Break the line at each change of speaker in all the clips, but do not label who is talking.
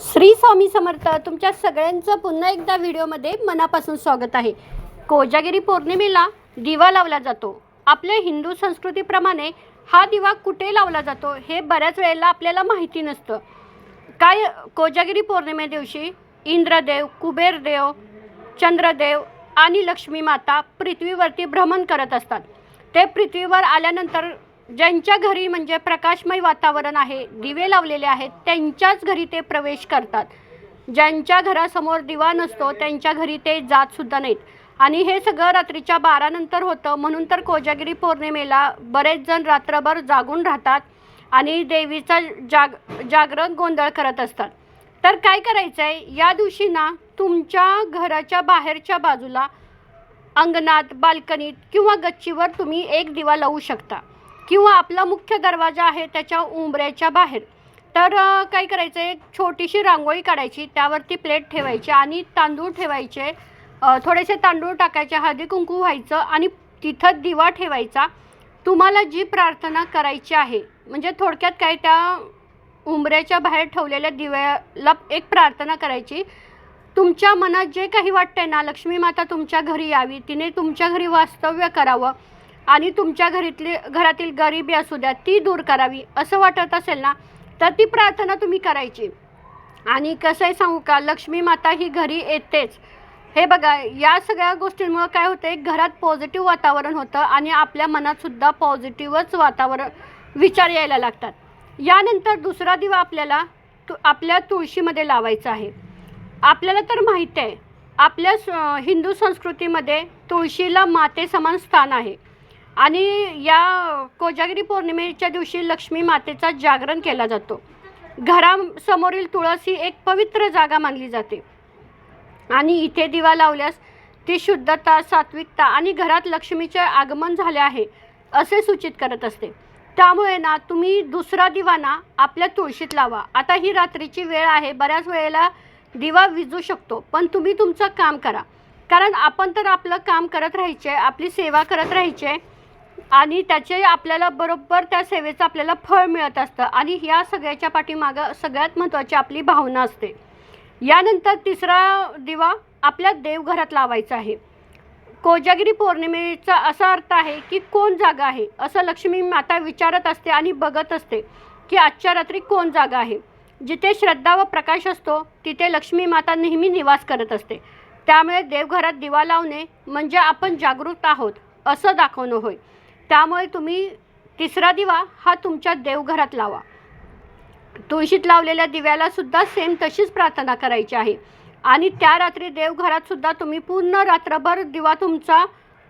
श्री स्वामी समर्थ तुमच्या सगळ्यांचं पुन्हा एकदा व्हिडिओमध्ये मनापासून स्वागत आहे. कोजागिरी पौर्णिमेला दिवा लावला जातो. आपल्या हिंदू संस्कृतीप्रमाणे हा दिवा कुठे लावला जातो हे बऱ्याच वेळेला आपल्याला माहिती नसतं. काय कोजागिरी पौर्णिमे दिवशी इंद्रदेव कुबेरदेव चंद्रदेव आणि लक्ष्मी माता पृथ्वीवरती भ्रमण करत असतात. ते पृथ्वीवर आल्यानंतर ज्यांच्या घरी म्हणजे प्रकाशमय वातावरण आहे दिवे लावलेले आहेत त्यांच्याच घरी ते प्रवेश करतात. ज्यांच्या घरासमोर दिवा नसतो त्यांच्या घरी ते जातसुद्धा नाहीत. आणि हे सगळं रात्रीच्या बारानंतर होतं म्हणून तर कोजागिरी पौर्णिमेला बरेच जण रात्रभर जागून राहतात आणि देवीचा जाग जागरण गोंधळ करत असतात. तर काय करायचं आहे या दिवशी ना तुमच्या घराच्या बाहेरच्या बाजूला अंगणात बाल्कनीत किंवा गच्चीवर तुम्ही एक दिवा लावू शकता. किंवा आपला मुख्य दरवाजा आहे त्याच्या उंबऱ्याच्या बाहेर. तर काय करायचं एक छोटीशी रांगोळी काढायची त्यावरती प्लेट ठेवायची आणि तांदूळ ठेवायचे. थोडेसे तांदूळ टाकायचे हळदी कुंकू व्हायचं आणि तिथं दिवा ठेवायचा. तुम्हाला जी प्रार्थना करायची आहे म्हणजे थोडक्यात काय त्या उंबऱ्याच्या बाहेर ठेवलेल्या दिव्याला एक प्रार्थना करायची. तुमच्या मनात जे काही वाटतंय ना लक्ष्मी माता तुमच्या घरी यावी तिने तुमच्या घरी वास्तव्य करावं. आणि तुमच्या घरीतली घरातील गरिबी असू द्या ती दूर करावी असं वाटत असेल ना तर ती प्रार्थना तुम्ही करायची. आणि कसं आहे सांगू का लक्ष्मी माता ही घरी येतेच. हे बघा या सगळ्या गोष्टींमुळं काय होतं एक घरात पॉझिटिव्ह वातावरण होतं आणि आपल्या मनातसुद्धा पॉझिटिव्हच वातावरण विचार यायला लागतात. यानंतर दुसरा दिवा आपल्याला तु आपल्या तुळशीमध्ये लावायचा आहे. आपल्याला तर माहिती आहे आपल्या स- हिंदू संस्कृतीमध्ये तुळशीला माते समान स्थान आहे. आणि या कोजागिरी पौर्णिमेच्या दिवशी लक्ष्मी मातेचा जागरण केला जातो. घरासमोरील तुळस ही एक पवित्र जागा मानली जाते. आणि इथे दिवा लावल्यास ती शुद्धता सात्विकता आणि घरात लक्ष्मीचे आगमन झाले आहे असे सूचित करत असते. त्यामुळे ना तुम्ही दुसरा दिवा ना आपल्या तुळशीत लावा. आता ही रात्रीची वेळ आहे बऱ्याच वेळेला दिवा विजू शकतो पण तुम्ही तुमचं काम करा. कारण आपण तर आपलं काम करत राहायचे आपली सेवा करत राहायचे आणि त्याचे आपल्याला बरोबर त्या सेवेचं आपल्याला फळ मिळत असतं. आणि ह्या सगळ्याच्या पाठीमागं सगळ्यात महत्त्वाची आपली भावना असते. यानंतर तिसरा दिवा आपल्या देवघरात लावायचा आहे. कोजागिरी पौर्णिमेचा असा अर्थ आहे की कोण जागा आहे? असं लक्ष्मी माता विचारत असते आणि बघत असते की आजच्या रात्री कोण जागा आहे? जिथे श्रद्धा व प्रकाश असतो तिथे लक्ष्मी माता नेहमी निवास करत असते. त्यामुळे देवघरात दिवा लावणे म्हणजे आपण जागृत आहोत असं दाखवणं होय. त्यामुळे तुम्ही तिसरा दिवा हा तुमच्या देवघरात लावा. तुळशीत लावलेल्या दिव्याला सुद्धा सेम तशीच प्रार्थना करायची आहे. आणि त्या रात्री देवघरात सुद्धा तुम्ही पूर्ण रात्रभर दिवा तुमचा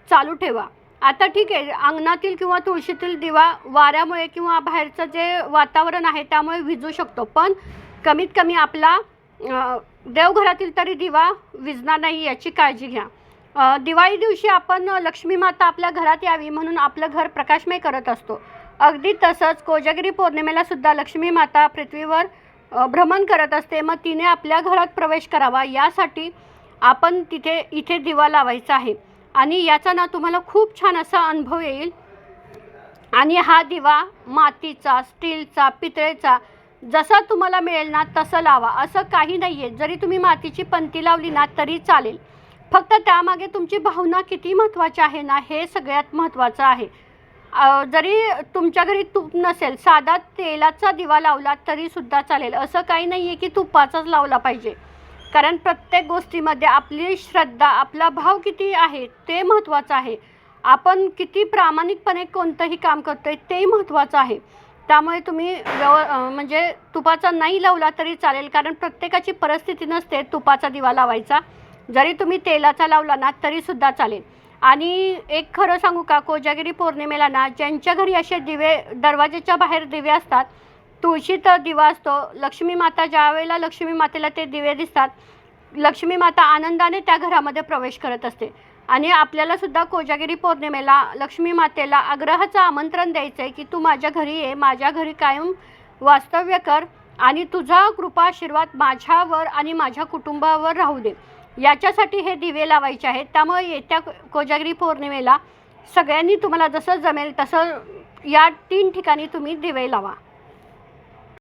चालू ठेवा. आता ठीक आहे अंगणातील किंवा तुळशीतील दिवा वाऱ्यामुळे किंवा बाहेरचं जे वातावरण आहे त्यामुळे विजू शकतो. पण कमीत कमी आपला देवघरातील तरी दिवा विजणार नाही याची काळजी घ्या. दिवाळी दिवशी आपण लक्ष्मी माता आपल्या घरात यावी म्हणून आपलं घर प्रकाशमय करत असतो. अगदी तसंच कोजागिरी पौर्णिमेला सुद्धा लक्ष्मी माता पृथ्वीवर भ्रमण करत असते. मग तिने आपल्या घरात प्रवेश करावा यासाठी आपण तिथे इथे दिवा लावायचा आहे. आणि याचा ना तुम्हाला खूप छान असा अनुभव येईल. आणि हा दिवा मातीचा स्टीलचा पितळेचा जसा तुम्हाला मिळेल ना तसं लावा. असं काही नाही आहे जरी तुम्ही मातीची पंती लावली ना तरी चालेल. फक्त त्यामागे तुमची भावना किती महत्त्वाची आहे ना हे सगळ्यात महत्त्वाचं आहे. जरी तुमच्या घरी तूप नसेल साधा तेलाचा दिवा लावला तरीसुद्धा चालेल. असं काही नाही आहे की तुपाचाच लावला पाहिजे. कारण प्रत्येक गोष्टीमध्ये आपली श्रद्धा आपला भाव किती आहे ते महत्त्वाचं आहे. आपण किती प्रामाणिकपणे कोणतंही काम करतोय ते महत्त्वाचं आहे. त्यामुळे तुम्ही व्यव म्हणजे तुपाचा नाही लावला तरी चालेल. कारण प्रत्येकाची परिस्थिती नसते तुपाचा दिवा लावायचा. जरी तुम्ही तेलाचा लावला ना तरीसुद्धा चालेल. आणि एक खरं सांगू का कोजागिरी पौर्णिमेला ना ज्यांच्या घरी असे दिवे दरवाजेच्या बाहेर दिवे असतात तुळशीत दिवा असतो लक्ष्मी माता ज्या वेळेला लक्ष्मी मातेला ते दिवे दिसतात लक्ष्मी माता आनंदाने त्या घरामध्ये प्रवेश करत असते. आणि आपल्याला सुद्धा कोजागिरी पौर्णिमेला लक्ष्मी मातेला आग्रहाचं आमंत्रण द्यायचं आहे की तू माझ्या घरी ये माझ्या घरी कायम वास्तव्य कर आणि तुझा कृपा आशीर्वाद माझ्यावर आणि माझ्या कुटुंबावर राहू दे. याच्यासाठी हे दिवे लावायचे आहेत. त्यामुळे येत्या कोजागिरी पौर्णिमेला सगळ्यांनी तुम्हाला जसं जमेल तसं या तीन ठिकाणी तुम्ही दिवे लावा.